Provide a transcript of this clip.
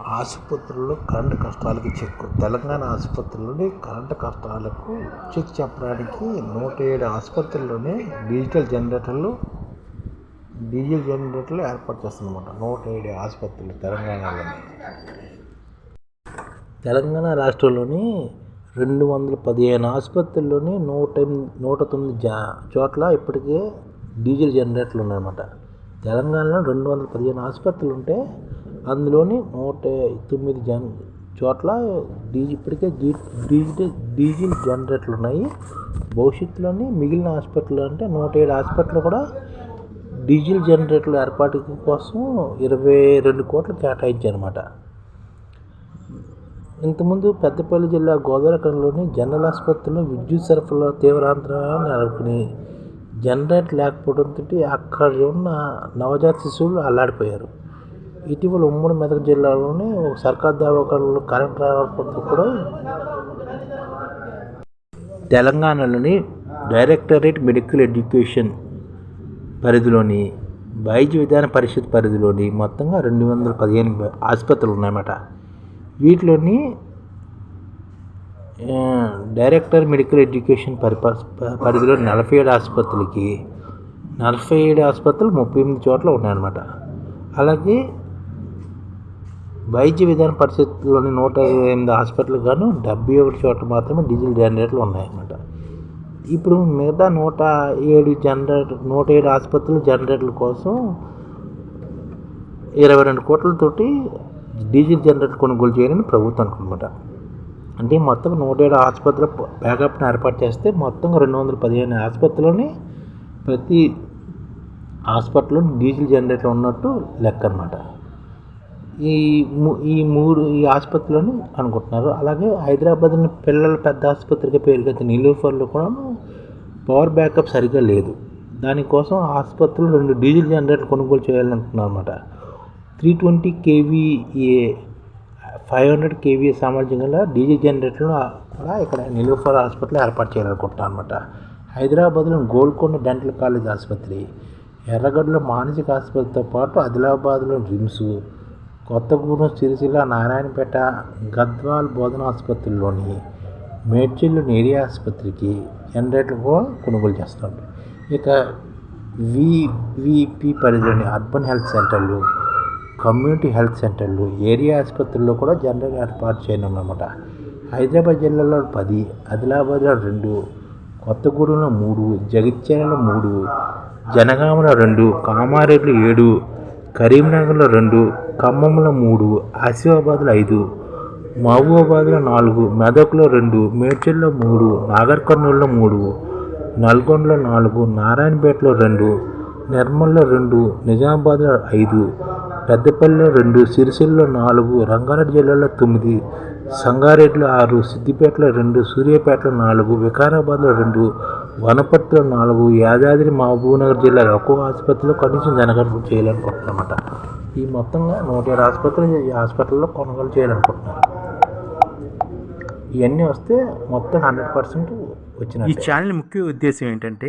ఆసుపత్రుల్లో కరెంటు కష్టాలకి చెక్ తెలంగాణ ఆసుపత్రుల్లోనే కరెంటు కష్టాలకు చెక్ చెప్పడానికి నూట ఏడు ఆసుపత్రుల్లోనే డిజిటల్ జనరేటర్లు డీజిల్ జనరేటర్లు ఏర్పాటు చేస్తుందన్నమాట నూట ఏడు ఆసుపత్రులు తెలంగాణలోని. తెలంగాణ రాష్ట్రంలోని రెండు వందల పదిహేను ఆసుపత్రుల్లోని నూట నూట తొమ్మిది జా చోట్ల ఇప్పటికే డీజిల్ జనరేటర్లు ఉన్నాయన్నమాట. తెలంగాణలో రెండు వందల పదిహేను ఆసుపత్రులు ఉంటే అందులోని నూట తొమ్మిది జన్ చోట్ల డీజీ ఇప్పటికే డీ డీజిల్ డీజిల్ జనరేటర్లు ఉన్నాయి. భవిష్యత్తులోని మిగిలిన హాస్పిటల్ అంటే నూట ఏడు హాస్పిటల్ కూడా డీజిల్ జనరేటర్ల ఏర్పాటు కోసం ఇరవై రెండు కోట్లు కేటాయించారన్నమాట ఇంతకుముందు పెద్దపల్లి జిల్లా గోదావరిలోని జనరల్ ఆసుపత్రిలో విద్యుత్ సరఫరా తీవ్రాంతరాన్ని నెలకొని జనరేటర్ లేకపోవడంతో అక్కడ ఉన్న నవజాత శిశువులు అల్లాడిపోయారు. ఇటీవల ఉమ్మడి మెదక్ జిల్లాలోని ఒక సర్కార్ దవాఖానలో కరెంట్ రావడంతో కూడా తెలంగాణలోని డైరెక్టరేట్ మెడికల్ ఎడ్యుకేషన్ పరిధిలోని వైద్య విధాన పరిషత్ పరిధిలోని మొత్తంగా రెండు వందల పదిహేను ఆసుపత్రులు ఉన్నాయన్నమాట. వీటిలోని డైరెక్టర్ మెడికల్ ఎడ్యుకేషన్ పరి పరిధిలో నలభై ఏడు ఆసుపత్రులకి నలభై ఏడు ఆసుపత్రులు ముప్పై ఎనిమిది చోట్ల ఉన్నాయన్నమాట. అలాగే వైద్య విధాన పరిస్థితుల్లోని నూట ఇరవై ఎనిమిది హాస్పిటల్ గాను డెబ్బై ఒకటి చోట్ల మాత్రమే డీజిల్ జనరేటర్లు ఉన్నాయన్నమాట. ఇప్పుడు మిగతా నూట ఏడు జనరేటర్ నూట ఏడు ఆసుపత్రులు జనరేటర్ల కోసం ఇరవై రెండు కోట్లతోటి డీజిల్ జనరేటర్ కొనుగోలు చేయాలని ప్రభుత్వం అనుకుంటున్నమాట అంటే మొత్తం నూట ఏడు ఆసుపత్రుల బ్యాకప్ని ఏర్పాటు చేస్తే మొత్తంగా రెండు వందల పదిహేను ఆసుపత్రులని ప్రతి హాస్పిటల్లో డీజిల్ జనరేటర్ ఉన్నట్టు లెక్క అనమాట ఈ ఈ మూడు ఈ ఆసుపత్రులను అనుకుంటున్నారు. అలాగే హైదరాబాద్ని పిల్లల పెద్ద ఆసుపత్రిగా పేరుగెత్తిన నిలుఫర్లో కూడా పవర్ బ్యాకప్ సరిగ్గా లేదు. దానికోసం ఆసుపత్రులు రెండు డీజిల్ జనరేటర్ కొనుగోలు చేయాలనుకున్నారు అనమాట three twenty KVA five hundred KVA సామర్థ్యం గల డీజిల్ జనరేటర్ను కూడా ఇక్కడ నిలూఫర్ హాస్పిటల్ ఏర్పాటు చేయాలనుకుంటున్నాను అనమాట హైదరాబాద్లో గోల్కొండ డెంటల్ కాలేజ్ ఆసుపత్రి ఎర్రగడ్డలో మానసిక ఆసుపత్రితో పాటు ఆదిలాబాద్లో రిమ్స్ కొత్తగూడెం సిరిసిల్ల నారాయణపేట గద్వాల్ బోధన ఆసుపత్రిలోని మేడ్చిల్లు ఏరియా ఆసుపత్రికి జనరేటర్ కూడా కొనుగోలు చేస్తున్నారు ఇక వివిపి పరిధిలోని అర్బన్ హెల్త్ సెంటర్లు కమ్యూనిటీ హెల్త్ సెంటర్లు ఏరియా ఆసుపత్రుల్లో కూడా జనరల్ ఏర్పాటు చేయనున్నమాట. హైదరాబాద్ జిల్లాలో పది ఆదిలాబాద్లో రెండు కొత్తగూడెంలో మూడు జగిత్యాలలో మూడు జనగామలో రెండు కామారెడ్లు ఏడు కరీంనగర్లో రెండు ఖమ్మంలో మూడు ఆసిఫాబాద్లో ఐదు మహబూబాబాద్లో నాలుగు మెదక్లో రెండు మేడ్చల్లో మూడు నాగర్ కర్నూలులో మూడు నల్గొండలో నాలుగు నారాయణపేటలో రెండు నిర్మల్లో రెండు నిజామాబాద్లో ఐదు పెద్దపల్లిలో రెండు సిరిసిల్లో నాలుగు రంగారెడ్డి జిల్లాలో తొమ్మిది సంగారెడ్డిలో ఆరు సిద్దిపేటలో రెండు సూర్యాపేటలో నాలుగు వికారాబాద్లో రెండు వనపర్తిలో నాలుగు యాదాద్రి మహబూబ్నగర్ జిల్లాలో ఒక్కో ఆసుపత్రిలో కనీసం జనగణన చేయాలనుకుంటున్నారన్నమాట. ఈ మొత్తంగా నూట ఏడు ఆసుపత్రులు ఈ హాస్పిటల్లో కొనుగోలు చేయాలనుకుంటున్నారు. ఇవన్నీ వస్తే మొత్తం హండ్రెడ్ పర్సెంట్ వచ్చిన ఈ ఛానల్ ముఖ్య ఉద్దేశం ఏంటంటే